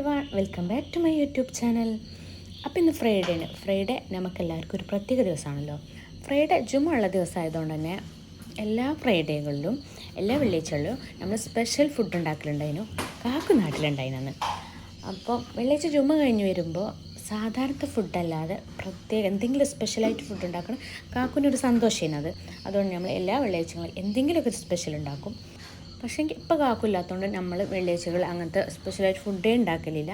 One welcome back to my YouTube channel അപ്പോൾ ഇന്ന് Friday ആണ് ഫ്രൈഡേ നമുക്കെല്ലാവർക്കും ഒരു പ്രത്യേക ദിവസമാണല്ലോ. ഫ്രൈഡേ ജുമ ഉള്ള ദിവസമായതുകൊണ്ട് തന്നെ എല്ലാ ഫ്രൈഡേകളിലും എല്ലാ വെള്ളിയാഴ്ചകളിലും നമ്മൾ സ്പെഷ്യൽ ഫുഡ് ഉണ്ടാക്കലുണ്ടായിരുന്നു. കാക്കു അപ്പോൾ വെള്ളിയാഴ്ച ജുമ കഴിഞ്ഞ് വരുമ്പോൾ സാധാരണ ഫുഡല്ലാതെ പ്രത്യേക എന്തെങ്കിലും സ്പെഷ്യലായിട്ട് ഫുഡ് ഉണ്ടാക്കണം. കാക്കുവിനൊരു സന്തോഷമാണ് അത്. അതുകൊണ്ട് നമ്മൾ എല്ലാ വെള്ളിയാഴ്ചകളും എന്തെങ്കിലുമൊക്കെ സ്പെഷ്യൽ ഉണ്ടാക്കും. പക്ഷേ എനിക്ക് ഇപ്പോൾ കാക്കില്ലാത്തതുകൊണ്ട് നമ്മൾ വെള്ളിയാഴ്ചകൾ അങ്ങനത്തെ സ്പെഷ്യലായിട്ട് ഫുഡേ ഉണ്ടാക്കലില്ല.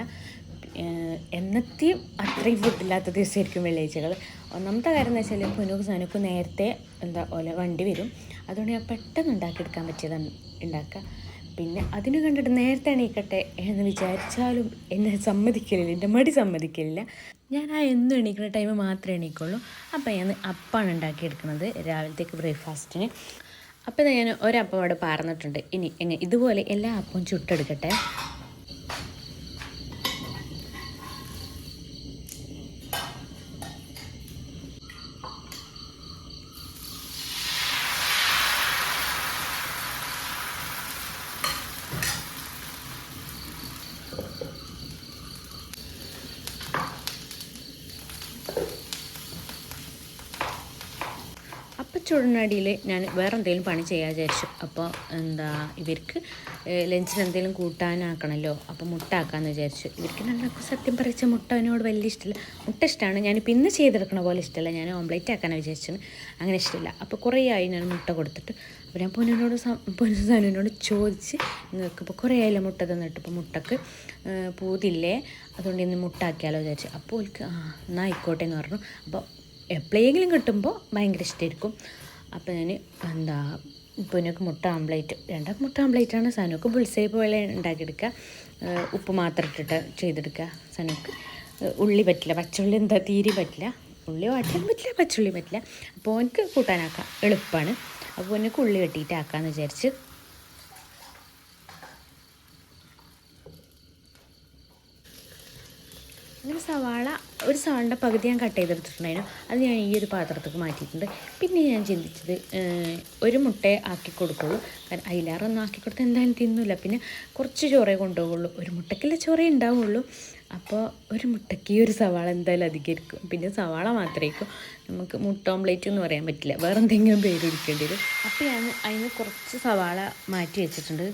എന്നത്തെയും അത്രയും ഫുഡില്ലാത്ത ദിവസമായിരിക്കും വെള്ളിയാഴ്ചകൾ ഒന്നാമത്തെ കാര്യം എന്ന് വെച്ചാൽ പുനുക്ക് സനുക്ക് നേരത്തെ എന്താ ഓല വണ്ടി വരും. അതുകൊണ്ട് ഞാൻ പെട്ടെന്ന് ഉണ്ടാക്കിയെടുക്കാൻ പറ്റിയതാണ് ഉണ്ടാക്കുക. പിന്നെ അതിന് കണ്ടിട്ട് നേരത്തെ എണീക്കട്ടെ എന്ന് വിചാരിച്ചാലും എന്നെ സമ്മതിക്കലില്ല എന്റെ മടി സമ്മതിക്കലില്ല. ഞാൻ ആ എന്നും എണീക്കുന്ന ടൈം മാത്രമേ എണീക്കുള്ളൂ. അപ്പോൾ ഞാൻ അപ്പാണ് ഉണ്ടാക്കിയെടുക്കുന്നത് രാവിലത്തേക്ക് ബ്രേക്ക്ഫാസ്റ്റിന് അപ്പോൾ ഞാൻ ഒരപ്പം അവിടെ പാർന്നിട്ടുണ്ട്. ഇനി എങ്ങനെ ഇതുപോലെ എല്ലാ അപ്പവും ചുട്ടെടുക്കട്ടെ. അപ്പം ഞാൻ വേറെ എന്തെങ്കിലും പണി ചെയ്യാൻ വിചാരിച്ചു. അപ്പോൾ എന്താ ഇവർക്ക് ലഞ്ചിന് എന്തെങ്കിലും കൂട്ടാനാക്കണമല്ലോ അപ്പോൾ മുട്ട ആക്കാമെന്ന് വിചാരിച്ചു. ഇവർക്ക് നല്ല സത്യം പറിച്ച മുട്ട എന്നോട് വലിയ ഇഷ്ടമില്ല മുട്ട ഇഷ്ടമാണ് ഞാൻ പിന്നെ ചെയ്തെടുക്കണ പോലെ ഇഷ്ടമല്ല ഞാൻ ഓംലേറ്റ് ആക്കാനാണ് വിചാരിച്ചത്. അങ്ങനെ ഇഷ്ടമില്ല അപ്പോൾ കുറേ ആയി ഞാൻ മുട്ട കൊടുത്തിട്ട് അപ്പോൾ ഞാൻ പൊന്നിനോട് പൊന്നുസാനോട് ചോദിച്ച് നിങ്ങൾക്ക് ഇപ്പോൾ കുറേ ആയില്ല മുട്ട തന്നിട്ട്. ഇപ്പോൾ മുട്ടക്ക് പൂതില്ലേ? അതുകൊണ്ട് ഇന്ന് മുട്ട ആക്കിയാലോ വിചാരിച്ചു. അപ്പോൾ എനിക്ക് ആ എന്നാൽ ആയിക്കോട്ടെ എന്ന് പറഞ്ഞു. അപ്പോൾ എപ്പോഴെങ്കിലും കിട്ടുമ്പോൾ ഭയങ്കര ഇഷ്ടമായിരിക്കും അപ്പോൾ ഞാൻ എന്താ പൊന്നൊക്കെ മുട്ട ആംപ്ലേറ്റ് രണ്ട മുട്ട ആംപ്ലേറ്റാണ് സനുക്ക് ബുൾസൈ പോലെ ഉണ്ടാക്കിയെടുക്കുക. ഉപ്പ് മാത്രം ഇട്ടിട്ട് ചെയ്തെടുക്കുക സനുക്ക് ഉള്ളി പറ്റില്ല. പച്ചുള്ളി എന്താ തീരെ പറ്റില്ല. ഉള്ളി വാട്ടാൻ പറ്റില്ല പച്ചുള്ളി പറ്റില്ല. അപ്പോൾ എനിക്ക് കൂട്ടാനാക്കാം. എളുപ്പമാണ് അപ്പോൾ എനിക്ക് ഉള്ളി വെട്ടിയിട്ട് ആക്കാമെന്ന് വിചാരിച്ച് അങ്ങനെ സവാള ഒരു സവാളിന്റെ പകുതി ഞാൻ കട്ട് ചെയ്തെടുത്തിട്ടുണ്ടായിരുന്നു. അത് ഞാൻ ഈ ഒരു പാത്രത്തേക്ക് മാറ്റിയിട്ടുണ്ട്. പിന്നെ ഞാൻ ചിന്തിച്ചത് ഒരു മുട്ട ആക്കി കൊടുക്കുള്ളൂ. കാരണം അതിലാറൊന്നും ആക്കി കൊടുത്താൽ എന്തായാലും തിന്നില്ല പിന്നെ കുറച്ച് ചോറേ കൊണ്ടുപോകുള്ളൂ. ഒരു മുട്ടയ്ക്കല്ലേ ചോറേ ഉണ്ടാവുള്ളൂ. അപ്പോൾ ഒരു മുട്ടയ്ക്ക് ഈ ഒരു സവാള എന്തായാലും അധികരിക്കും. പിന്നെ സവാള മാത്രമായിരിക്കും നമുക്ക് മുട്ട ഓംലേറ്റ് എന്ന് പറയാൻ പറ്റില്ല. വേറെ എന്തെങ്കിലും പേര് ഇരിക്കേണ്ടി വരും. അപ്പോൾ ഞാൻ അതിന് കുറച്ച് സവാള മാറ്റി വെച്ചിട്ടുണ്ട്.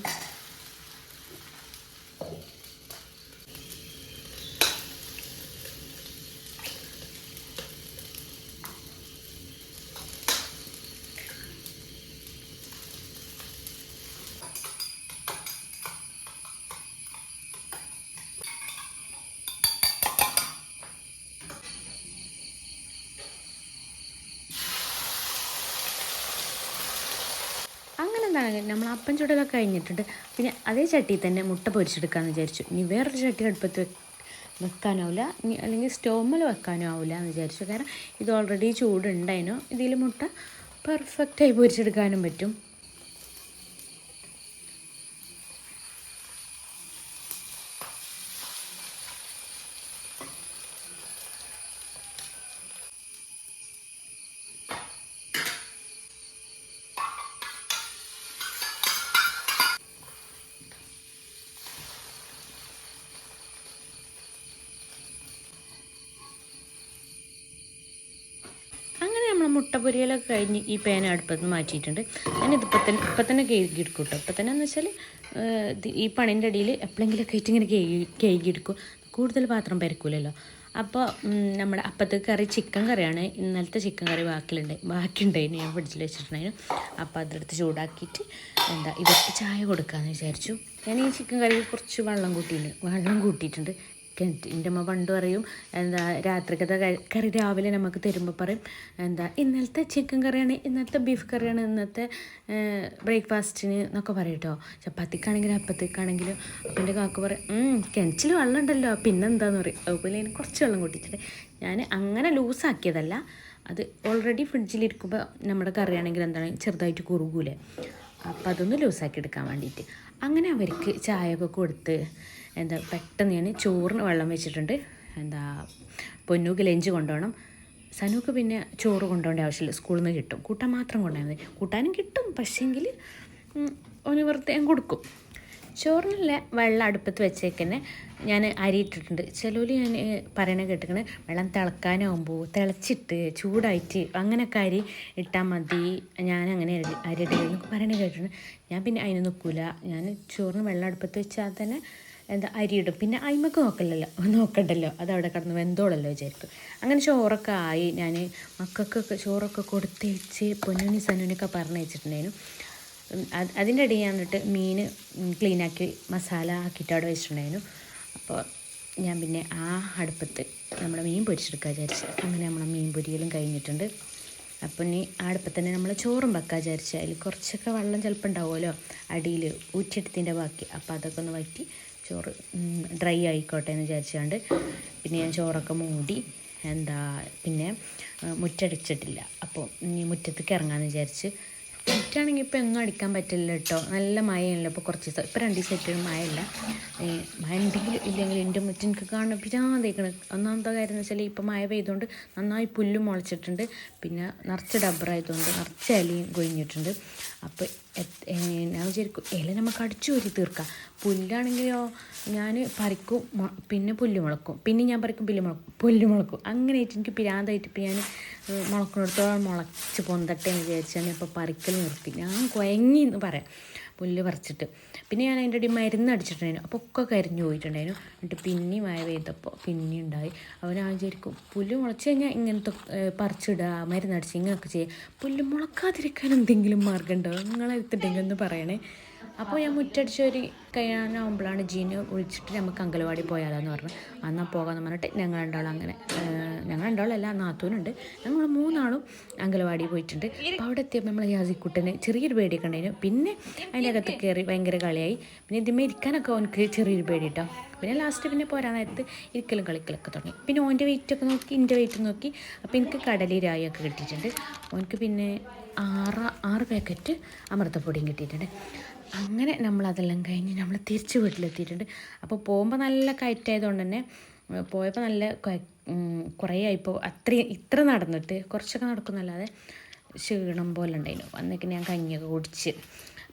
എന്താണ് നമ്മൾ അപ്പം ചുടലൊക്കെ കഴിഞ്ഞിട്ടുണ്ട്. പിന്നെ അതേ ചട്ടിയിൽ തന്നെ മുട്ട പൊരിച്ചെടുക്കാമെന്ന് വിചാരിച്ചു. ഇനി വേറൊരു ചട്ടി അടുപ്പത്ത് വെക്ക് വെക്കാനാവില്ല ഇനി അല്ലെങ്കിൽ സ്റ്റോമിൽ വെക്കാനും ആവില്ല എന്ന് വിചാരിച്ചു. കാരണം ഇത് ഓൾറെഡി ചൂടുണ്ടായിരുന്നു ഇതിൽ മുട്ട പെർഫെക്റ്റായി പൊരിച്ചെടുക്കാനും പറ്റും അങ്ങനെ പൊരിയലൊക്കെ കഴിഞ്ഞ് ഈ പേന അടുപ്പത്ത് നിന്ന് മാറ്റിയിട്ടുണ്ട്. ഞാനിതിപ്പോൾ തന്നെ ഇപ്പം തന്നെ കേൾക്കിയെടുക്കും കേട്ടോ ഇപ്പം തന്നെ എന്ന് വെച്ചാൽ ഈ പണിന്റെ ഇടയിൽ എപ്പോഴെങ്കിലൊക്കെ ആയിട്ട് ഇങ്ങനെ കേൾക്കി എടുക്കും കൂടുതൽ പാത്രം പരക്കൂലല്ലോ. അപ്പോൾ നമ്മുടെ അപ്പത്തെ കറി ചിക്കൻ കറിയാണ്. ഇന്നലത്തെ ചിക്കൻ കറി ബാക്കിലുണ്ട് ബാക്കിയുണ്ടായിരുന്നു ഞാൻ ഫ്രിഡ്ജിൽ വെച്ചിട്ടുണ്ടായിരുന്നു അപ്പോൾ അതെടുത്ത് ചൂടാക്കിയിട്ട് എന്താ ഇവർക്ക് ചായ കൊടുക്കാമെന്ന് വിചാരിച്ചു. ഞാൻ ഈ ചിക്കൻ കറിയിൽ കുറച്ച് വെള്ളം കൂട്ടിയിട്ടുണ്ട് വെള്ളം കൂട്ടിയിട്ടുണ്ട്. എന്റെ അമ്മ പണ്ട് പറയും എന്താ രാത്രിക്കത്തെ കറി രാവിലെ നമുക്ക് തരുമ്പോൾ പറയും എന്താ ഇന്നലത്തെ ചിക്കൻ കറിയാണ് ഇന്നലത്തെ ബീഫ് കറിയാണ് ഇന്നത്തെ ബ്രേക്ക്ഫാസ്റ്റിന് എന്നൊക്കെ പറയും കേട്ടോ ചപ്പാത്തിക്കാണെങ്കിലും അപ്പത്തേക്കാണെങ്കിലും അപ്പം എന്റെ കാക്ക പറയും കിണച്ചിൽ വെള്ളം ഉണ്ടല്ലോ പിന്നെന്താന്ന് പറയും. അതുപോലെ ഞാൻ കുറച്ച് വെള്ളം കൂട്ടിയിട്ടുണ്ട് ഞാൻ അങ്ങനെ ലൂസാക്കിയതല്ല. അത് ഓൾറെഡി ഫ്രിഡ്ജിലിരിക്കുമ്പോൾ നമ്മുടെ കറിയാണെങ്കിൽ എന്താണ് ചെറുതായിട്ട് കുറുകൂലേ. അപ്പോൾ അതൊന്ന് ലൂസാക്കി എടുക്കാൻ വേണ്ടിയിട്ട്. അങ്ങനെ അവർക്ക് ചായയൊക്കെ കൊടുത്ത് എന്താ പെട്ടെന്ന് ഞാൻ ചോറിന് വെള്ളം വെച്ചിട്ടുണ്ട്. എന്താ പൊന്നൂക്ക് ലഞ്ച് കൊണ്ടുപോകണം. സനുക്ക് പിന്നെ ചോറ് കൊണ്ടുപോകേണ്ട ആവശ്യമില്ല. സ്കൂളിൽ നിന്ന് കിട്ടും. കൂട്ടാൻ മാത്രം കൊണ്ടുപോയാൽ മതി. കൂട്ടാനും കിട്ടും. പക്ഷേങ്കിൽ ഒന്ന് വെറുതെ കൊടുക്കും. ചോറിനുള്ള വെള്ളം അടുപ്പത്ത് വെച്ചേക്കന്നെ. ഞാൻ അരി ഇട്ടിട്ടുണ്ട്. ചിലവർ ഞാൻ പറയണ കേട്ടിക്കണ് വെള്ളം തിളക്കാനാവുമ്പോൾ തിളച്ചിട്ട് ചൂടായിട്ട് അങ്ങനെയൊക്കെ അരി ഇട്ടാൽ മതി. ഞാൻ അങ്ങനെ അരി ഇടുന്നൊക്കെ പറയണ കേട്ടിട്ടുണ്ട്. ഞാൻ പിന്നെ അതിന് നിൽക്കില്ല ഞാൻ ചോറിന് വെള്ളം അടുപ്പത്ത് വെച്ചാൽ തന്നെ എന്താ അരി ഇടും പിന്നെ അയിമക്ക് നോക്കല്ലല്ലോ നോക്കണ്ടല്ലോ. അത് അവിടെ കിടന്ന് വെന്തോളല്ലോ വിചാരിക്കും. അങ്ങനെ ചോറൊക്കെ ആയി. ഞാൻ മക്കൾക്കൊക്കെ ചോറൊക്കെ കൊടുത്തേച്ച് പൊന്നുണി സന്നുണിയൊക്കെ പറഞ്ഞു വെച്ചിട്ടുണ്ടായിരുന്നു. അതിന്റെ ഇടയിൽ ഞാൻ എന്നിട്ട് മീൻ ക്ലീനാക്കി മസാല ആക്കിയിട്ട് അവിടെ വെച്ചിട്ടുണ്ടായിരുന്നു. അപ്പോൾ ഞാൻ പിന്നെ ആ അടുപ്പത്ത് നമ്മുടെ മീൻ പൊരിച്ചെടുക്കാൻ വിചാരിച്ചു. അങ്ങനെ നമ്മളെ മീൻ പൊരിയലും കഴിഞ്ഞിട്ടുണ്ട്. അപ്പം ഇനി അടുപ്പത്ത് തന്നെ നമ്മൾ ചോറും വെക്കാൻ വിചാരിച്ചു. അതിൽ കുറച്ചൊക്കെ വെള്ളം ചിലപ്പോൾ ഉണ്ടാവുമല്ലോ. അടിയിൽ ഊറ്റിയെടുത്തിന്റെ ബാക്കി. അപ്പോൾ അതൊക്കെ ഒന്ന് വറ്റി ചോറ് ഡ്രൈ ആയിക്കോട്ടെ എന്ന് വിചാരിച്ചുകൊണ്ട് പിന്നെ ഞാൻ ചോറൊക്കെ മൂടി എന്താ പിന്നെ മുറ്റടിച്ചിട്ടില്ല. അപ്പോൾ ഇനി മുറ്റത്തേക്ക് ഇറങ്ങാമെന്ന് വിചാരിച്ച് മുറ്റാണെങ്കിൽ ഇപ്പോൾ എങ്ങും അടിക്കാൻ പറ്റില്ല കേട്ടോ നല്ല മഴയല്ലോ ഇപ്പോൾ കുറച്ച് ദിവസം. ഇപ്പോൾ രണ്ട് ദിവസമായിട്ട് മഴയില്ല. മഴ ഉണ്ടെങ്കിലും ഇല്ലെങ്കിൽ എന്റെ മുറ്റം എനിക്ക് കാണാൻ പിരാന്തേക്കണ് ഒന്നാമത്തെ കാര്യം എന്ന് വെച്ചാൽ ഇപ്പോൾ മഴ പെയ്തുകൊണ്ട് നന്നായി പുല്ലും മുളച്ചിട്ടുണ്ട്. പിന്നെ നിറച്ച് ഡബ്ബറായതുകൊണ്ട് നിറച്ച് അലിയും കൊഴിഞ്ഞിട്ടുണ്ട്. അപ്പോൾ ഞാൻ വിചാരിക്കും ഇല നമുക്ക് അടിച്ചു വരി തീർക്കാം. പുല്ലാണെങ്കിലോ ഞാൻ പറിക്കും പിന്നെ പുല്ല് മുളക്കും. പിന്നെ ഞാൻ പറിക്കും പുല്ല് മുളക്കും. പുല്ല് മുളക്കും. അങ്ങനെ ആയിട്ട് എനിക്ക് പിരാന്തായിട്ട് ഇപ്പം ഞാൻ മുളക്കുന്നിടത്തോളം മുളച്ച് പൊന്തട്ടെ എന്ന് വിചാരിച്ചാണ് ഇപ്പോൾ പറിക്കൽ നിർത്തി. ഞാൻ കുഴങ്ങി എന്ന് പറയാം. പുല്ല് പറിച്ചിട്ട്. പിന്നെ ഞാൻ അതിന്റെ ഇടയിൽ മരുന്ന് അടിച്ചിട്ടുണ്ടായിരുന്നു. അപ്പോൾ ഒക്കെ കരിഞ്ഞു പോയിട്ടുണ്ടായിരുന്നു. എന്നിട്ട് പിന്നെ മഴ പെയ്തപ്പോൾ പിന്നെ ഉണ്ടായി. അവൻ ആ വിചാരിക്കും പുല്ല് മുളച്ച് കഴിഞ്ഞാൽ ഇങ്ങനത്തെ പറിച്ചിടുക മരുന്നടിച്ച് ഇങ്ങനെയൊക്കെ ചെയ്യുക പുല്ല് മുളക്കാതിരിക്കാൻ എന്തെങ്കിലും മാർഗം ഉണ്ടോ? നിങ്ങളെടുത്തിട്ടെങ്കിൽ ഒന്ന് പറയണേ. അപ്പോൾ ഞാൻ മുറ്റടിച്ച് ഒരു കഴിയാനാവുമ്പോഴാണ് ജീന് വിളിച്ചിട്ട് നമുക്ക് അങ്കലവാടി പോയാലെന്ന് പറഞ്ഞു അന്നാ പോകാമെന്ന് പറഞ്ഞിട്ട് ഞങ്ങൾ രണ്ടാളും അങ്ങനെ ഞങ്ങൾ രണ്ടാളല്ല നാത്തൂനുണ്ട്. ഞങ്ങൾ മൂന്നാളും അങ്കലവാടി പോയിട്ടുണ്ട്. അപ്പോൾ അവിടെ എത്തിയപ്പോൾ നമ്മൾ യാസിക്കുട്ടന് ചെറിയൊരു പേടിയൊക്കെ ഉണ്ടായിരുന്നു. പിന്നെ അതിന്റെ അകത്ത് കയറി ഭയങ്കര കളിയായി. പിന്നെ ഇതിമേ ഇരിക്കാനൊക്കെ അവനക്ക് ചെറിയൊരു പേടി കേട്ടോ പിന്നെ ലാസ്റ്റ് പിന്നെ പോരാൻ നേരത്ത് ഇരിക്കലും കളിക്കലൊക്കെ തുടങ്ങി. പിന്നെ ഓന്റെ വെയിറ്റൊക്കെ നോക്കി എന്റെ വെയിറ്റ് നോക്കി അപ്പോൾ എനിക്ക് കടലിരായൊക്കെ കിട്ടിയിട്ടുണ്ട്. ഓനക്ക് പിന്നെ ആറ് ആറ് പാക്കറ്റ് അമൃതപ്പൊടിയും കിട്ടിയിട്ടുണ്ട്. അങ്ങനെ നമ്മൾ അതെല്ലാം കഴിഞ്ഞ് നമ്മൾ തിരിച്ച് വീട്ടിലെത്തിയിട്ടുണ്ട്. അപ്പോൾ പോകുമ്പോൾ നല്ല കയറ്റായതുകൊണ്ട് തന്നെ പോയപ്പോൾ നല്ല കുറേ ആയിപ്പോൾ അത്രയും ഇത്ര നടന്നിട്ട് കുറച്ചൊക്കെ നടക്കുന്നല്ലാതെ ക്ഷീണം പോലെ ഉണ്ടായിരുന്നു അന്നൊക്കെ ഞാൻ കഞ്ഞിയൊക്കെ കുടിച്ച്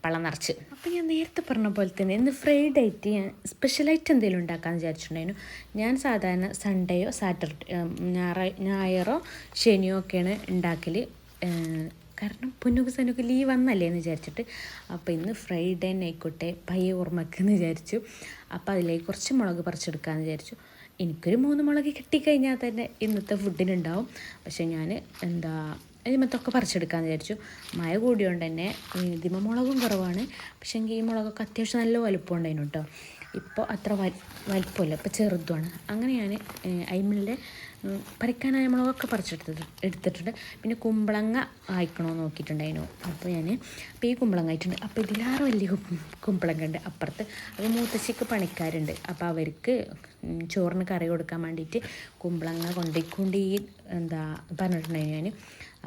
പള്ളം നിറച്ച്. അപ്പോൾ ഞാൻ നേരത്തെ പറഞ്ഞ പോലെ തന്നെ ഇന്ന് ഫ്രൈഡ് ആയിട്ട് ഞാൻ സ്പെഷ്യലായിട്ട് എന്തെങ്കിലും ഉണ്ടാക്കാമെന്ന് വിചാരിച്ചിട്ടുണ്ടായിരുന്നു ഞാൻ സാധാരണ സൺഡേയോ സാറ്റർഡേ ഞായറോ ശനിയോ ഒക്കെയാണ് ഉണ്ടാക്കൽ കാരണം പൊന്നുക്ക് സനുക്ക് ലീവ് വന്നല്ലേ എന്ന് വിചാരിച്ചിട്ട്. അപ്പോൾ ഇന്ന് ഫ്രൈഡേ ആയിക്കോട്ടെ പയ്യെ ഓർമ്മക്ക് എന്ന് വിചാരിച്ചു. അപ്പോൾ അതിലേക്ക് കുറച്ച് മുളക് പറിച്ചെടുക്കാമെന്ന് വിചാരിച്ചു. എനിക്കൊരു മൂന്ന് മുളക് കിട്ടിക്കഴിഞ്ഞാൽ തന്നെ ഇന്നത്തെ ഫുഡിനുണ്ടാവും പക്ഷേ ഞാൻ എന്താ ഇതിമത്തൊക്കെ പറിച്ചെടുക്കാമെന്ന് വിചാരിച്ചു. മഴ കൂടിയോണ്ട് തന്നെ ഇതിമ മുളകും കുറവാണ്. പക്ഷേ എങ്കിൽ ഈ മുളകൊക്കെ അത്യാവശ്യം നല്ല വലുപ്പം ഉണ്ടായിരുന്നു കേട്ടോ ഇപ്പോൾ അത്ര വലിപ്പമില്ല ഇപ്പോൾ ചെറുതുമാണ്. അങ്ങനെ ഞാൻ അയിമിലെ പറിക്കാനായ മുളകൊക്കെ പറിച്ചെടുത്തത് എടുത്തിട്ടുണ്ട്. പിന്നെ കുമ്പളങ്ങ ആയിക്കണമെന്ന് നോക്കിയിട്ടുണ്ടായിരുന്നു. അപ്പോൾ ഞാൻ അപ്പോൾ ഈ കുമ്പളങ്ങ ആയിട്ടുണ്ട് അപ്പോൾ ഇതിലാറ് വലിയ കുമ്പളങ്ങ ഉണ്ട് അപ്പുറത്ത്. അപ്പോൾ മൂത്തശ്ശിക്ക് പണിക്കാരുണ്ട്. അപ്പോൾ അവർക്ക് ചോറിന് കറി കൊടുക്കാൻ വേണ്ടിയിട്ട് കുമ്പളങ്ങ കൊണ്ടിക്കൊണ്ട് ഈ എന്താ പറഞ്ഞിട്ടുണ്ടായിരുന്നു ഞാൻ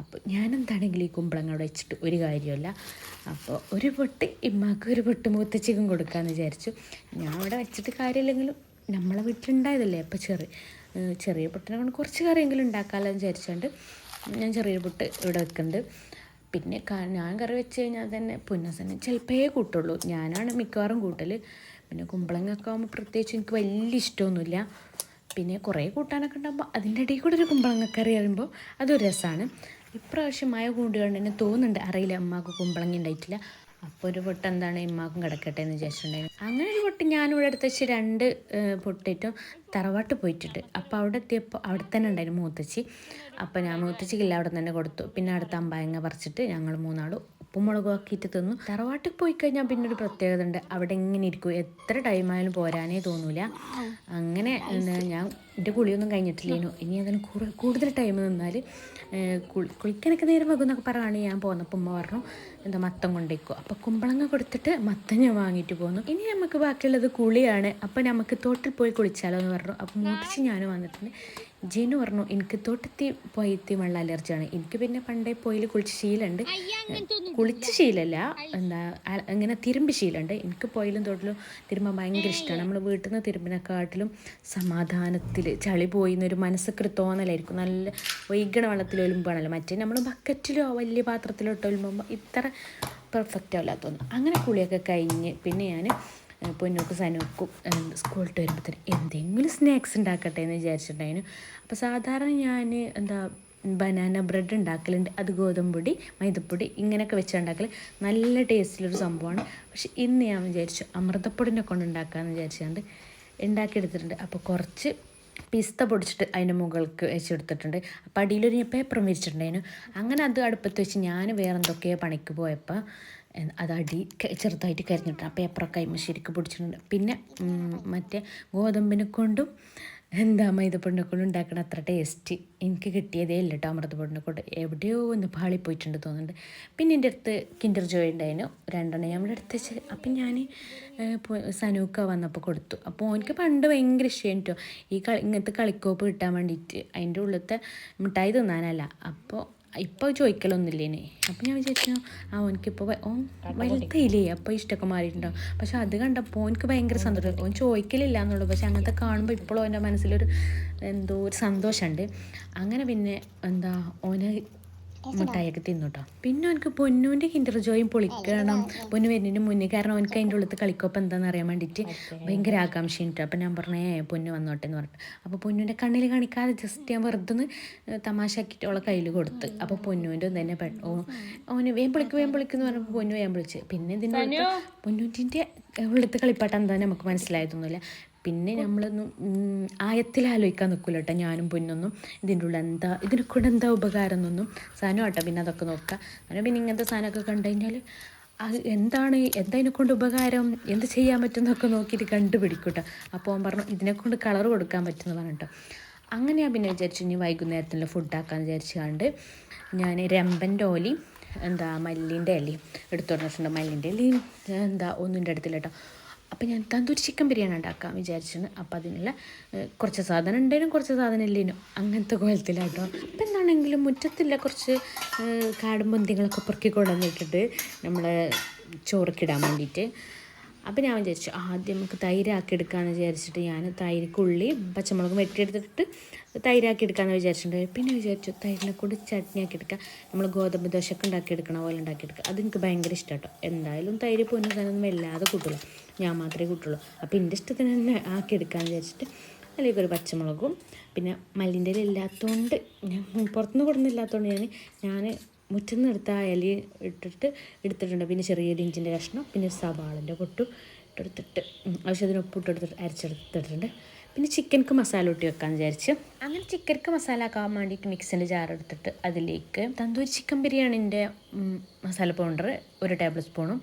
അപ്പോൾ ഞാൻ എന്താണെങ്കിലും ഈ കുമ്പളങ്ങ അവിടെ വെച്ചിട്ട് ഒരു കാര്യമല്ല അപ്പോൾ ഒരു പൊട്ട് ഇമ്മാക്ക് ഒരു പൊട്ട് മൂത്തച്ചിക്കും കൊടുക്കാമെന്ന് വിചാരിച്ചു. ഞാൻ അവിടെ വെച്ചിട്ട് കാര്യമില്ലെങ്കിലും നമ്മളെ വീട്ടിലുണ്ടായതല്ലേ അപ്പോൾ ഏഹ് ചെറിയ പുട്ടിനെ കൊണ്ട് കുറച്ച് കറിയെങ്കിലും ഉണ്ടാക്കാമല്ലോ എന്ന് വിചാരിച്ചുകൊണ്ട് ഞാൻ ചെറിയ പൊട്ട് ഇവിടെ വെക്കുന്നുണ്ട്. പിന്നെ ഞാൻ കറി വെച്ച് കഴിഞ്ഞാൽ തന്നെ പുന്നസനെ ചിലപ്പേ കൂട്ടുള്ളൂ. ഞാനാണ് മിക്കവാറും കൂട്ടൽ പിന്നെ കുമ്പളങ്ങൊക്കെ ആകുമ്പോൾ പ്രത്യേകിച്ച് എനിക്ക് വലിയ ഇഷ്ടമൊന്നുമില്ല. പിന്നെ കുറേ കൂട്ടാനൊക്കെ ഉണ്ടാകുമ്പോൾ അതിന്റെ ഇടയിൽ കൂടെ ഒരു കുമ്പളങ്ങക്കറി അറിയുമ്പോൾ അതൊരു രസമാണ്. ഇപ്രാവശ്യം മഴ കൂടിയോണ്ട് തന്നെ തോന്നുന്നുണ്ട്. അറിയില്ല അമ്മാക്ക് കുമ്പളങ്ങ ഉണ്ടായിട്ടില്ല. അപ്പോൾ ഒരു പൊട്ട് എന്താണ് ഇമ്മാക്കും കിടക്കട്ടെ എന്ന് വിചാരിച്ചിട്ടുണ്ടായിരുന്നു. അങ്ങനെ ഒരു പൊട്ട് ഞാനിവിടെ അടുത്ത് വെച്ച് രണ്ട് ഏഹ്, പൊട്ടേറ്റവും തറവാട്ട് പോയിട്ടുണ്ട്. അപ്പോൾ അവിടെ എത്തിയപ്പോൾ അവിടെ തന്നെ ഉണ്ടായിരുന്നു മൂത്തച്ചി. അപ്പോൾ ഞാൻ മൂത്തച്ചിക്കില്ല അവിടെ തന്നെ കൊടുത്തു. പിന്നെ അടുത്ത അമ്പായങ്ങ പറിച്ചിട്ട് ഞങ്ങൾ മൂന്നാളും ഉപ്പും മുളകും ആക്കിയിട്ട് തിന്നു. തറവാട്ടിൽ പോയി കഴിഞ്ഞാൽ പിന്നെ ഒരു പ്രത്യേകത ഉണ്ട്. അവിടെ എങ്ങനെ ഇരിക്കും? എത്ര ടൈമായാലും പോരാനേ തോന്നൂല. അങ്ങനെ ഞാൻ എന്റെ കുളിയൊന്നും കഴിഞ്ഞിട്ടില്ലേനു ഇനി. അതിന് കൂടുതൽ ടൈം നിന്നാൽ കുളി കുളിക്കാനൊക്കെ നേരം വൈകുന്നൊക്കെ പറയുകയാണെങ്കിൽ ഞാൻ പോന്നപ്പോൾ ഉമ്മ പറഞ്ഞു എന്താ മത്തം കൊണ്ടേക്കും. അപ്പോൾ കുമ്പളങ്ങ കൊടുത്തിട്ട് മത്തം ഞാൻ വാങ്ങിയിട്ട് പോന്നു. ഇനി നമുക്ക് ബാക്കിയുള്ളത് കുളിയാണ്. അപ്പോൾ നമുക്ക് തോട്ടിൽ പോയി കുളിച്ചാലോ എന്ന് പറഞ്ഞു. അപ്പോൾ മൂത്തിച്ച് ഞാൻ വന്നിട്ടുണ്ട്. ജിനു പറഞ്ഞു എനിക്ക് തൊട്ടത്തി പോയത്തി വെള്ള അലർജിയാണ്. എനിക്ക് പിന്നെ പണ്ടേ പോയിൽ കുളിച്ച് ശീലമുണ്ട് കുളിച്ച് ശീലമല്ല എന്താ അങ്ങനെ ഇങ്ങനെ തിരുമ്പി ശീലമുണ്ട് എനിക്ക് പോയിലും തൊട്ടിലും തിരുമ്പാൻ ഭയങ്കര ഇഷ്ടമാണ് നമ്മൾ വീട്ടിൽ നിന്ന് തിരുമ്പിനെക്കാട്ടിലും സമാധാനത്തിൽ ചളി പോയി എന്നൊരു മനസ്സൊക്കെ തോന്നലായിരിക്കും. നല്ല വൈകണ വെള്ളത്തിൽ ഒലുമ്പാണല്ലോ. മറ്റേ നമ്മൾ ബക്കറ്റിലോ വലിയ പാത്രത്തിലോ ഇട്ട് ഒലുമ്പുമ്പോൾ ഇത്ര പെർഫെക്റ്റ് അല്ല അങ്ങനെ കുളിയൊക്കെ കഴിഞ്ഞ് പിന്നെ ഞാൻ പൊന്നോക്കും സനോക്കും സ്കൂളിട്ട് വരുമ്പോഴത്തേന് എന്തെങ്കിലും സ്നാക്സ് ഉണ്ടാക്കട്ടെ എന്ന് വിചാരിച്ചിട്ടുണ്ടായിരുന്നു. അപ്പോൾ സാധാരണ ഞാൻ എന്താ ബനാന ബ്രെഡ് ഉണ്ടാക്കലുണ്ട്. അത് ഗോതമ്പൊടി മൈദപ്പൊടി ഇങ്ങനെയൊക്കെ വെച്ച് ഉണ്ടാക്കൽ നല്ല ടേസ്റ്റിലൊരു സംഭവമാണ്. പക്ഷെ ഇന്ന് ഞാൻ വിചാരിച്ചു അമൃതപ്പൊടിനെ കൊണ്ട് ഉണ്ടാക്കാമെന്ന് വിചാരിച്ചുകൊണ്ട് ഉണ്ടാക്കിയെടുത്തിട്ടുണ്ട്. അപ്പോൾ കുറച്ച് പിസ്ത പൊടിച്ചിട്ട് അതിന്റെ മുകൾക്ക് വെച്ചെടുത്തിട്ടുണ്ട്. അപ്പോൾ അടിയിലൊരു ഞാൻ പേപ്പറും വിരിച്ചിട്ടുണ്ടായിരുന്നു. അങ്ങനെ അത് അടുപ്പത്ത് വെച്ച് ഞാൻ വേറെ എന്തൊക്കെയോ പണിക്ക് പോയപ്പോൾ അത് അടി ചെറുതായിട്ട് കരിഞ്ഞിട്ടുണ്ട്. ആ പേപ്പറൊക്കെ അതിന് ശരിക്കും പിടിച്ചിട്ടുണ്ട്. പിന്നെ മറ്റേ ഗോതമ്പിനെ കൊണ്ടും എന്താ മൈദപ്പൊടിനെ കൊണ്ടും ഉണ്ടാക്കണ അത്ര ടേസ്റ്റ് എനിക്ക് കിട്ടിയതേ ഇല്ല കേട്ടോ അമൃതപ്പൊടിനെ കൊണ്ട്. എവിടെയോ ഒന്ന് പാളിപ്പോയിട്ടുണ്ട് തോന്നുന്നുണ്ട്. പിന്നെ എന്റെ അടുത്ത് കിൻഡർ ജോയ് ഉണ്ടായിരുന്നു. രണ്ടെണ്ണം ഞാൻ ഇവിടെ വെച്ച്. അപ്പം ഞാൻ സനൂക്ക വന്നപ്പോൾ കൊടുത്തു. അപ്പോൾ എനിക്ക് പണ്ട് ഭയങ്കര ഇഷ്ടമായിരുന്നു കേട്ടോ ഈ കളി ഇങ്ങനത്തെ കളിക്കോപ്പ് കിട്ടാൻ വേണ്ടിയിട്ട്. അതിന്റെ ഉള്ളിലത്തെ മിഠായി തിന്നാനല്ല. അപ്പോൾ ഇപ്പോൾ ചോദിക്കലൊന്നുമില്ലേനെ. അപ്പം ഞാൻ വിചാരിച്ചു ആ ഓനിക്കിപ്പോൾ ഓൻ വലുതായില്ലേ അപ്പോൾ ഇഷ്ടമൊക്കെ മാറിയിട്ടുണ്ടാവും. പക്ഷെ അത് കണ്ടപ്പോൾ എനിക്ക് ഭയങ്കര സന്തോഷം. ഓൻ ചോദിക്കലില്ല എന്നുള്ളൂ. പക്ഷെ അങ്ങനത്തെ കാണുമ്പോൾ ഇപ്പോഴും എന്റെ മനസ്സിലൊരു എന്തോ ഒരു സന്തോഷമുണ്ട്. അങ്ങനെ പിന്നെ എന്താ ഓന് മിഠായിയൊക്കെ തിന്നു കേട്ടോ പിന്നെ അവനക്ക് പൊന്നുവിന്റെ കിൻഡർ ജോയും പൊളിക്കണം. പൊന്നു വരുന്നതിന് മുന്നേ. കാരണം അവനക്ക് അതിന്റെ ഉള്ളത്ത് കളിക്കൊപ്പം എന്താണെന്ന് അറിയാൻ വേണ്ടിയിട്ട് ഭയങ്കര ആകാംക്ഷയുണ്ട്. അപ്പം ഞാൻ പറഞ്ഞേ പൊന്നു വന്നോട്ടെ എന്ന് പറഞ്ഞു അപ്പോൾ പൊന്നുവിന്റെ കണ്ണിൽ കാണിക്കാതെ ജസ്റ്റ് ഞാൻ വെറുതെ ഒന്ന് തമാശാക്കിയിട്ട് അവളെ കയ്യിൽ കൊടുത്ത്. അപ്പോൾ പൊന്നുവിന്റെ തന്നെ പെ ഓ ഓന് വേം പൊളിക്ക് വേം പൊളിക്കെന്ന് പറഞ്ഞപ്പോൾ പൊന്നു വേം പൊളിച്ച് പിന്നെ ഇതിന്റെ പൊന്നുവിന്റെ ഉള്ളത്ത് കളിപ്പാട്ടം എന്താ നമുക്ക് മനസ്സിലായതൊന്നുമില്ല. പിന്നെ നമ്മളൊന്നും ആയത്തിൽ ആലോചിക്കാൻ നിൽക്കില്ല കേട്ടോ ഞാനും പൊന്നൊന്നും. ഇതിന്റെ ഉള്ളിൽ എന്താ ഇതിനെ കൂടെ എന്താ ഉപകാരം എന്നൊന്നും സാധനം കേട്ടോ പിന്നെ അതൊക്കെ നോക്കുക അങ്ങനെ പിന്നെ ഇങ്ങനത്തെ സാധനമൊക്കെ കണ്ടു കഴിഞ്ഞാൽ അത് എന്താണ് എന്താ ഇതിനെ കൊണ്ട് ഉപകാരം എന്ത് ചെയ്യാൻ പറ്റും എന്നൊക്കെ നോക്കിയിട്ട് കണ്ടുപിടിക്കും കേട്ടോ. അപ്പോൾ അവൻ പറഞ്ഞു ഇതിനെക്കൊണ്ട് കളർ കൊടുക്കാൻ പറഞ്ഞിട്ടോ അങ്ങനെ ഞാൻ പിന്നെ വിചാരിച്ചു ഇനി വൈകുന്നേരത്തിനുള്ള ഫുഡാക്കാന്ന് വിചാരിച്ചുകൊണ്ട് ഞാൻ രമ്പന്റെ ഓലി എന്താ മല്ലിന്റെ ഇലയും എടുത്തു പറഞ്ഞിട്ടുണ്ട് മല്ലിന്റെ ഇലയും എന്താ ഒന്നിന്റെ അടുത്തില്ല കേട്ടോ. അപ്പം ഞാൻ തന്തൂരി ചിക്കൻ ബിരിയാണി ഉണ്ടാക്കാം വിചാരിച്ചാണ് അപ്പം അതിനുള്ള കുറച്ച് സാധനം ഉണ്ടായിരുന്നു കുറച്ച് സാധനം ഇല്ലേനും. അങ്ങനത്തെ കോലത്തിലാട്ടോ. അപ്പം എന്താണെങ്കിലും മുറ്റത്തില്ല കുറച്ച് ഏഹ്, കാടും പന്തികളൊക്കെ പെറുക്കി കൊണ്ടുവന്നിട്ടിട്ട് നമ്മൾ ചോറക്കിടാൻ വേണ്ടിയിട്ട്. അപ്പം ഞാൻ വിചാരിച്ചു ആദ്യം നമുക്ക് തൈരാക്കി എടുക്കാമെന്ന് വിചാരിച്ചിട്ട് ഞാൻ തൈരിക്കുള്ളി പച്ചമുളകും വെട്ടിയെടുത്തിട്ട് തൈരാക്കി എടുക്കാമെന്ന് വിചാരിച്ചിട്ടുണ്ട്. പിന്നെ വിചാരിച്ചു തൈരിനെ കൊണ്ട് ചട്നി ആക്കി എടുക്കാം. നമ്മൾ ഗോതമ്പ് ദോശയൊക്കെ ഉണ്ടാക്കിയെടുക്കണ പോലെ ഉണ്ടാക്കി ഉണ്ടാക്കിയെടുക്കുക അതെനിക്ക് ഭയങ്കര ഇഷ്ടം കേട്ടോ എന്തായാലും തൈര് പൊന്നു സാധനമൊന്നും വല്ലാതെ കൂട്ടുള്ളൂ ഞാൻ മാത്രമേ കൂട്ടുള്ളൂ. അപ്പോൾ എന്റെ ഇഷ്ടത്തിന് തന്നെ ആക്കി എടുക്കാമെന്ന് വിചാരിച്ചിട്ട് അതിലേക്ക് ഒരു പച്ചമുളകും പിന്നെ മല്ലിന്റെ ഇല ഇല്ലാത്തതുകൊണ്ട് ഞാൻ പുറത്തുനിന്ന് കൊടുന്നില്ലാത്തതുകൊണ്ട് ഞാൻ ഞാൻ മുറ്റന്ന് എടുത്ത ആ ഇട്ടിട്ട് എടുത്തിട്ടുണ്ട്. പിന്നെ ചെറിയൊരു ഇഞ്ചിന്റെ കഷ്ണം പിന്നെ സവാളിന്റെ കൊട്ടും ഇട്ടെടുത്തിട്ട് ആവശ്യം ആവശ്യത്തിന് ഉപ്പ് ഇട്ടെടുത്തിട്ട് അരച്ചെടുത്തിട്ടുണ്ട്. പിന്നെ ചിക്കൻക്ക് മസാല കൂട്ടി വെക്കാമെന്ന് വിചാരിച്ച്. അങ്ങനെ ചിക്കൻക്ക് മസാല ആക്കാൻ വേണ്ടിയിട്ട് മിക്സിന്റെ ജാർ എടുത്തിട്ട് അതിലേക്ക് തന്തൂരി ചിക്കൻ ബിരിയാണിന്റെ മസാല പൗഡർ ഒരു ടേബിൾ സ്പൂണും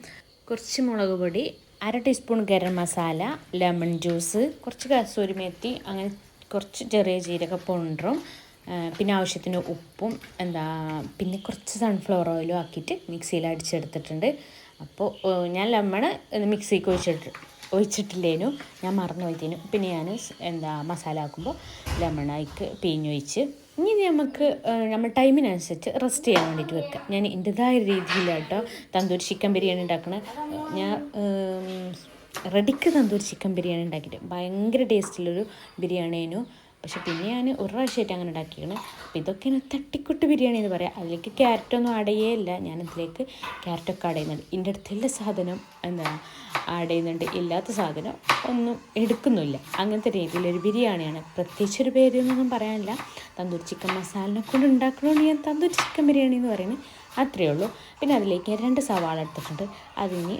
കുറച്ച് മുളക് പൊടി അര teaspoon garam masala lemon juice കുറച്ച് കസൂരി മേത്തി അങ്ങനെ കുറച്ച് ചെറിയ ജീരക പൗഡറും പിന്നെ ആവശ്യത്തിന് ഉപ്പും എന്താ പിന്നെ കുറച്ച് സൺഫ്ലവർ ഓയിലും ആക്കിയിട്ട് മിക്സിയിൽ അടിച്ചെടുത്തിട്ടുണ്ട്. അപ്പോൾ ഞാൻ ലെമണ് മിക്സിക്ക് ഒഴിച്ചിട്ട് ഒഴിച്ചിട്ടില്ലേനു. ഞാൻ മറന്നു പോയിത്തേനു പിന്നെ ഞാൻ എന്താ മസാല ആക്കുമ്പോൾ ലെമണായിക്ക് പിഴിഞ്ഞൊഴിച്ച് ഇനി നമുക്ക് നമ്മൾ ടൈമിനനുസരിച്ച് റെസ്റ്റ് ചെയ്യാൻ വേണ്ടിയിട്ട് വെക്കാം. ഞാൻ എന്റെതായ രീതിയിലാട്ടോ തന്തൂരി ചിക്കൻ ബിരിയാണി ഉണ്ടാക്കണ. ഞാൻ റെഡിക്ക് തന്തൂരി ചിക്കൻ ബിരിയാണി ഉണ്ടാക്കിയിട്ട് ഭയങ്കര ടേസ്റ്റുള്ളൊരു ബിരിയാണിയേനു പക്ഷെ പിന്നെ ഞാൻ ഒരു പ്രാവശ്യമായിട്ട് അങ്ങനെ ഉണ്ടാക്കിയാണ് അപ്പോൾ ഇതൊക്കെയാണ് തട്ടിക്കുട്ട് ബിരിയാണി എന്ന് പറയാം. അതിലേക്ക് ക്യാരറ്റൊന്നും ആഡ് ചെയ്യേയില്ല ഞാൻ ഇതിലേക്ക് ക്യാരറ്റൊക്കെ ആഡ് ചെയ്യുന്നുണ്ട്. എന്റെ അടുത്ത് സാധനം. എന്താ? ആഡ് ചെയ്യുന്നുണ്ട്. ഇല്ലാത്ത സാധനം ഒന്നും എടുക്കുന്നില്ല. അങ്ങനത്തെ രീതിയിലൊരു ബിരിയാണിയാണ്. പ്രത്യേകിച്ച് ഒരു പേരൊന്നും പറയാനില്ല. തന്തൂരി ചിക്കൻ മസാലിനെ കൊണ്ട് ഉണ്ടാക്കണമെന്ന് ഞാൻ തന്തൂരി ചിക്കൻ ബിരിയാണി എന്ന് പറയുന്നത് അത്രയേ ഉള്ളൂ. പിന്നെ അതിലേക്ക് രണ്ട് സവാള എടുത്തിട്ടുണ്ട്. അതിന്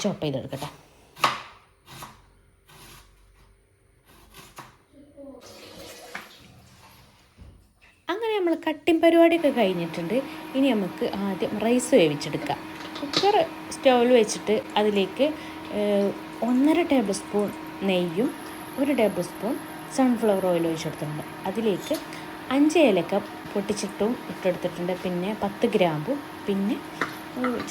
ചോപ്പ് ചെയ്തെടുക്കട്ടെ. അങ്ങനെ നമ്മൾ കട്ടിങ് പരിപാടിയൊക്കെ കഴിഞ്ഞിട്ടുണ്ട്. ഇനി നമുക്ക് ആദ്യം റൈസ് വേവിച്ചെടുക്കാം. കുക്കർ സ്റ്റൗവിൽ വെച്ചിട്ട് അതിലേക്ക് ഒന്നര ടേബിൾ സ്പൂൺ നെയ്യും ഒരു ടേബിൾ സ്പൂൺ സൺഫ്ലവർ ഓയിൽ ഒഴിച്ചെടുത്തിട്ടുണ്ട്. അതിലേക്ക് അഞ്ച് ഏലക്ക പൊട്ടിച്ചിട്ടും ഇട്ടെടുത്തിട്ടുണ്ട്. പിന്നെ പത്ത് ഗ്രാമ്പും പിന്നെ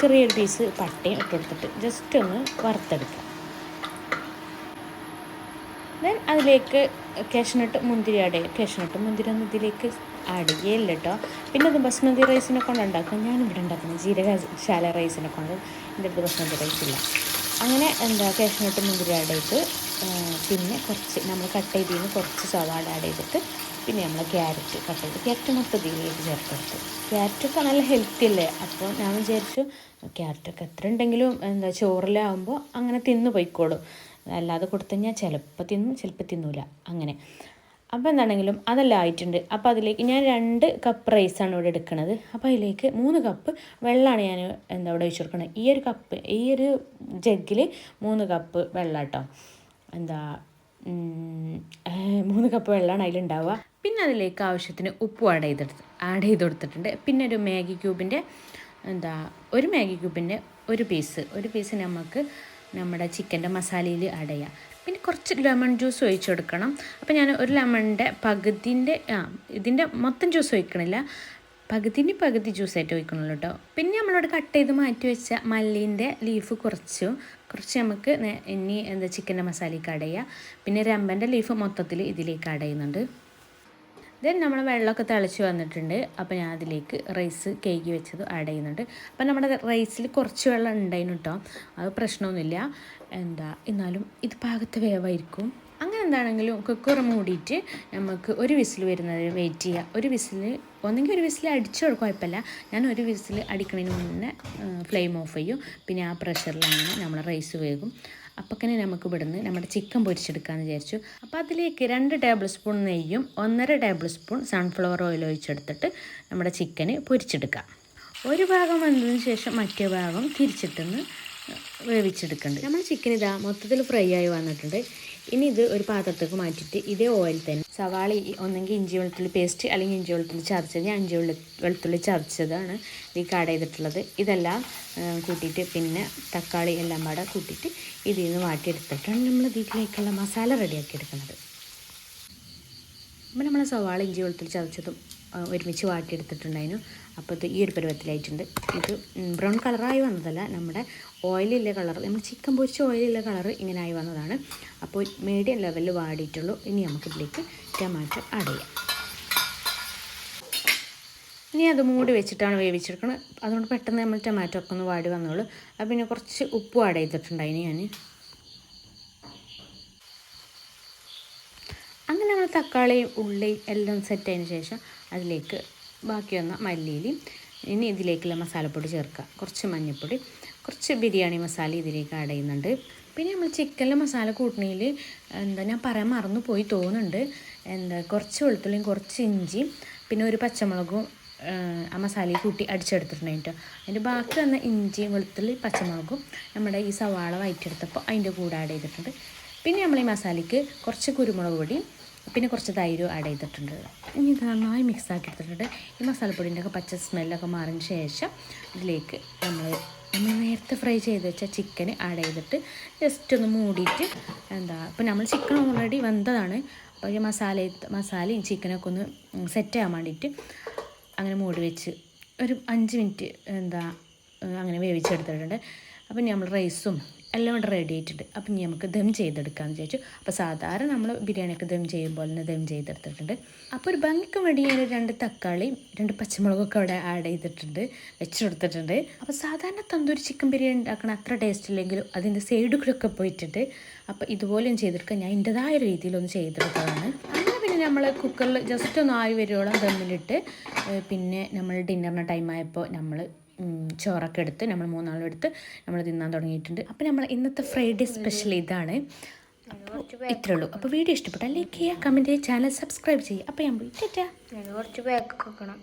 ചെറിയൊരു പീസ് പട്ടയും ഇട്ടെടുത്തിട്ട് ജസ്റ്റ് ഒന്ന് വറുത്തെടുക്കാം. ദെൻ അതിലേക്ക് കാഷ്നട്ട് മുന്തിരി ആഡ് ചെയ്യുക കാഷ്നട്ട് മുന്തിരി ഒന്ന് ഇതിലേക്ക് ആഡ് ചെയ്യില്ല കേട്ടോ പിന്നെ അത് ബസ്മതി റൈസിനെ കൊണ്ട് ഉണ്ടാക്കും. ഞാനിവിടെ ഉണ്ടാക്കുന്നത് ജീരകശാല റൈസിനെ കൊണ്ട്. എന്റെ അടുത്ത് ബസ്മതി റൈസ് ഇല്ല. അങ്ങനെ എന്താ കാഷ്നട്ട് മുന്തിരി ആഡ് ചെയ്ത് പിന്നെ കുറച്ച് നമ്മൾ കട്ട് ചെയ്തതിന് കുറച്ച് സവാള ആഡ് ചെയ്തിട്ട് പിന്നെ നമ്മൾ ക്യാരറ്റ് കട്ട് ചെയ്ത് ക്യാരറ്റ് മൊത്തത്തിലേക്ക് ചേർത്തെടുത്തു ക്യാരറ്റൊക്കെ നല്ല ഹെൽത്തി അല്ലേ? അപ്പോൾ ഞാൻ വിചാരിച്ചു ക്യാരറ്റൊക്കെ എത്ര ഉണ്ടെങ്കിലും എന്താ ചോറിലാവുമ്പോൾ അങ്ങനെ തിന്നു പോയിക്കോളും. അല്ലാതെ കൊടുത്തു കഴിഞ്ഞാൽ ചിലപ്പോൾ തിന്നും ചിലപ്പോൾ തിന്നൂല. അങ്ങനെ. അപ്പോൾ എന്താണെങ്കിലും അതെല്ലാം ആയിട്ടുണ്ട്. അപ്പോൾ അതിലേക്ക് ഞാൻ രണ്ട് കപ്പ് റൈസാണ് ഇവിടെ എടുക്കുന്നത് അപ്പോൾ അതിലേക്ക് മൂന്ന് കപ്പ് വെള്ളമാണ് ഞാൻ എന്താ ഇവിടെ ഒഴിച്ചു കൊടുക്കുന്നത് ഈ ഒരു കപ്പ് ഈ ഒരു ജഗ്ഗിൽ മൂന്ന് കപ്പ് വെള്ളം കേട്ടോ എന്താ മൂന്ന് കപ്പ് വെള്ളമാണ് അതിലുണ്ടാവുക. പിന്നെ അതിലേക്ക് ആവശ്യത്തിന് ഉപ്പ് ആഡ് ചെയ്തെടുത്ത് ആഡ് ചെയ്ത് കൊടുത്തിട്ടുണ്ട്. പിന്നെ ഒരു മാഗി ക്യൂബിന്റെ എന്താ ഒരു മാഗി ക്യൂബിന്റെ ഒരു പീസ് ഒരു പീസ് നമുക്ക് നമ്മുടെ ചിക്കന്റെ മസാലയിൽ ആഡ് ചെയ്യാം. പിന്നെ കുറച്ച് ലെമൺ ജ്യൂസ് ഒഴിച്ച് കൊടുക്കണം അപ്പോൾ ഞാൻ ഒരു ലെമണിന്റെ പകുതിന്റെ ആ ഇതിന്റെ മൊത്തം ജ്യൂസ് ഒഴിക്കണില്ല. പകുതിന് പകുതി ജ്യൂസായിട്ട് ഒഴിക്കണുള്ളൂ കേട്ടോ പിന്നെ നമ്മളോട് കട്ട് ചെയ്ത് മാറ്റി വെച്ച മല്ലീന്റെ ലീഫ് കുറച്ചു. കുറച്ച് നമുക്ക് ഇനി എന്താ ചിക്കന്റെ മസാലയ്ക്ക് അടയുക പിന്നെ രമ്പന്റെ ലീഫ് മൊത്തത്തിൽ ഇതിലേക്ക് ആഡ് ചെയ്യുന്നുണ്ട്. ദെൻ നമ്മൾ വെള്ളമൊക്കെ തിളച്ച് വന്നിട്ടുണ്ട്. അപ്പോൾ ഞാൻ അതിലേക്ക് റൈസ് കേക്ക് വെച്ചത് ആഡ് ചെയ്യുന്നുണ്ട്. അപ്പോൾ നമ്മുടെ റൈസിൽ കുറച്ച് വെള്ളം ഉണ്ടായിരുന്നു കേട്ടോ അത് പ്രശ്നമൊന്നുമില്ല. എന്താ എന്നാലും ഇത് പാകത്ത് വേവായിരിക്കും. അങ്ങനെ എന്താണെങ്കിലും കുക്കർ മൂടിയിട്ട് നമുക്ക് ഒരു വിസിൽ വരുന്നത് വെയിറ്റ് ചെയ്യുക ഒരു വിസിൽ ഒന്നെങ്കിൽ ഒരു വിസിൽ അടിച്ചു കൊടുക്കും കുഴപ്പമില്ല. ഞാൻ ഒരു വിസിൽ അടിക്കുന്നതിന് മുന്നേ ഫ്ലെയിം ഓഫ് ചെയ്യും. പിന്നെ ആ പ്രഷറിലാണ് നമ്മൾ റൈസ് വേകും. അപ്പക്കനെ നമുക്ക് ഇവിടുന്ന് നമ്മുടെ ചിക്കൻ പൊരിച്ചെടുക്കാമെന്ന് വിചാരിച്ചു. അപ്പോൾ അതിലേക്ക് രണ്ട് ടേബിൾ സ്പൂൺ നെയ്യും ഒന്നര ടേബിൾ സ്പൂൺ സൺഫ്ലവർ ഓയിൽ ഒഴിച്ചെടുത്തിട്ട് നമ്മുടെ ചിക്കന് പൊരിച്ചെടുക്കാം. ഒരു ഭാഗം വന്നതിന് ശേഷം മറ്റേ ഭാഗം തിരിച്ചിട്ടൊന്ന് വേവിച്ചെടുക്കുന്നുണ്ട് നമ്മുടെ ചിക്കൻ ഇതാ മൊത്തത്തിൽ ഫ്രൈ ആയി വന്നിട്ടുണ്ട്. ഇനി ഇത് ഒരു പാത്രത്തേക്ക് മാറ്റിയിട്ട് ഇതേ ഓയിൽ തന്നെ സവാള ഒന്നെങ്കിൽ ഇഞ്ചി വെളുത്തുള്ളി പേസ്റ്റ് അല്ലെങ്കിൽ ഇഞ്ചി വെളുത്തുള്ളി ചതച്ചത്. ഞാൻ ഇഞ്ചി വെളു വെളുത്തുള്ളി ചതച്ചതാണ് ഈ കാട് ചെയ്തിട്ടുള്ളത്. ഇതെല്ലാം കൂട്ടിയിട്ട് പിന്നെ തക്കാളി എല്ലാം പാടെ കൂട്ടിയിട്ട് ഇതിൽ നിന്ന് വാട്ടിയെടുത്തിട്ടാണ് നമ്മൾ ഇതിലേക്കുള്ള മസാല റെഡിയാക്കി എടുക്കുന്നത്. അപ്പോൾ നമ്മൾ സവാള ഇഞ്ചി വെളുത്തുള്ളി ചതച്ചതും ഒരുമിച്ച് വാട്ടിയെടുത്തിട്ടുണ്ടായിരുന്നു. അപ്പോൾ ഇത് ഈ ഒരു പരുവത്തിലായിട്ടുണ്ട്. ഇത് ബ്രൗൺ കളറായി വന്നതല്ല നമ്മുടെ ഓയിലില്ല കളർ നമ്മൾ ചിക്കൻ പൊരിച്ച ഓയിലില്ല കളർ ഇങ്ങനെ ആയി വന്നതാണ്. അപ്പോൾ മീഡിയം ലെവലിൽ വാടിയിട്ടുള്ളൂ. ഇനി നമുക്കിതിലേക്ക് ടൊമാറ്റോ ആഡ് ചെയ്യാം. ഇനി അത് മൂടി വെച്ചിട്ടാണ് വേവിച്ചെടുക്കുന്നത് അതുകൊണ്ട് പെട്ടെന്ന് നമ്മൾ ടൊമാറ്റോ ഒക്കെ ഒന്ന് വാടി വന്നോളൂ. അപ്പോൾ പിന്നെ കുറച്ച് ഉപ്പ് ആഡ് ചെയ്തിട്ടുണ്ടായിന് ഞാൻ അങ്ങനെ നമ്മൾ തക്കാളിയും ഉള്ളി എല്ലാം സെറ്റ് ആയതിനു ശേഷം അതിലേക്ക് ബാക്കി വന്ന മല്ലിയിലും ഇനി ഇതിലേക്കുള്ള മസാലപ്പൊടി ചേർക്കുക. കുറച്ച് മഞ്ഞൾപ്പൊടി കുറച്ച് ബിരിയാണി മസാല ഇതിലേക്ക് ആഡ് ചെയ്യുന്നുണ്ട്. പിന്നെ നമ്മൾ ചിക്കനിലെ മസാല കൂട്ടണയിൽ എന്താ ഞാൻ പറയാൻ മറന്നു പോയി തോന്നുന്നുണ്ട്. എന്താ കുറച്ച് വെളുത്തുള്ളിയും കുറച്ച് ഇഞ്ചിയും പിന്നെ ഒരു പച്ചമുളകും ആ, മസാലയിൽ കൂട്ടി അടിച്ചെടുത്തിട്ടുണ്ടായിട്ട് അതിന്റെ ബാക്കി വന്ന ഇഞ്ചിയും വെളുത്തുള്ളി പച്ചമുളകും നമ്മുടെ ഈ സവാള വയറ്റെടുത്തപ്പോൾ അതിന്റെ കൂടെ ആഡ് ചെയ്തിട്ടുണ്ട്. പിന്നെ നമ്മൾ ഈ മസാലയ്ക്ക് കുറച്ച് കുരുമുളക് പൊടിയും പിന്നെ കുറച്ച് തൈര് ആഡ് ചെയ്തിട്ടുണ്ട്. ഇനി ഇത് നന്നായി മിക്സ് ആക്കി എടുത്തിട്ടുണ്ട്. ഈ മസാലപ്പൊടിന്റെ ഒക്കെ പച്ച സ്മെല്ലൊക്കെ മാറിയതിന് ശേഷം ഇതിലേക്ക് നമ്മൾ നമ്മൾ നേരത്തെ ഫ്രൈ ചെയ്ത് വെച്ച ചിക്കൻ ആഡ് ചെയ്തിട്ട് ജസ്റ്റ് ഒന്ന് മൂടിയിട്ട് എന്താ ഇപ്പം നമ്മൾ ചിക്കൻ ഓൾറെഡി വെന്തതാണ്. അപ്പോൾ ഈ മസാല മസാലയും ചിക്കനൊക്കെ ഒന്ന് സെറ്റ് ആകാൻ വേണ്ടിയിട്ട് അങ്ങനെ മൂടി വെച്ച് ഒരു അഞ്ച് മിനിറ്റ് എന്താ അങ്ങനെ വേവിച്ചെടുത്തിട്ടുണ്ട്. അപ്പം നമ്മൾ റൈസും എല്ലാം ഇവിടെ റെഡി ആയിട്ടുണ്ട്. അപ്പം ഇനി നമുക്ക് ദം ചെയ്തെടുക്കാമെന്ന് വിചാരിച്ചു. അപ്പോൾ സാധാരണ നമ്മൾ ബിരിയാണിയൊക്കെ ദം ചെയ്യുമ്പോൾ തന്നെ ദം ചെയ്തെടുത്തിട്ടുണ്ട്. അപ്പോൾ ഒരു ഭംഗിക്ക് വേണ്ടി ഞാൻ രണ്ട് തക്കാളിയും രണ്ട് പച്ചമുളകൊക്കെ അവിടെ ആഡ് ചെയ്തിട്ടുണ്ട് വെച്ചെടുത്തിട്ടുണ്ട്. അപ്പോൾ സാധാരണ തന്തൂരി ചിക്കൻ ബിരിയാണി ഉണ്ടാക്കണ അത്ര ടേസ്റ്റ് ഇല്ലെങ്കിലും അതിന്റെ സൈഡുകളൊക്കെ പോയിട്ടുണ്ട്. അപ്പോൾ ഇതുപോലെയും ചെയ്തെടുക്കുക ഞാൻ എന്റെതായ രീതിയിലൊന്ന് ചെയ്തെടുത്തതാണ്. പിന്നെ നമ്മൾ കുക്കറിൽ ജസ്റ്റ് ഒന്ന് ആയി വരുവോളം ദമ്മിലിട്ട് പിന്നെ നമ്മൾ ഡിന്നറിന് ടൈം ആയപ്പോൾ നമ്മൾ ചോറൊക്കെ എടുത്ത് നമ്മൾ മൂന്നാളും എടുത്ത് നമ്മൾ തിന്നാൻ തുടങ്ങിയിട്ടുണ്ട്. അപ്പോൾ നമ്മൾ ഇന്നത്തെ ഫ്രൈഡേ സ്പെഷ്യൽ ഇതാണ്. അപ്പോൾ ഇത്രേ ഉള്ളൂ. അപ്പോൾ വീഡിയോ ഇഷ്ടപ്പെട്ടാൽ ലൈക്ക് ചെയ്യുക കമന്റ് ചെയ്യുക ചാനൽ സബ്സ്ക്രൈബ് ചെയ്യുക. അപ്പോൾ ഞാൻ പോയി. കുറച്ച് ബാക്ക് വെക്കണം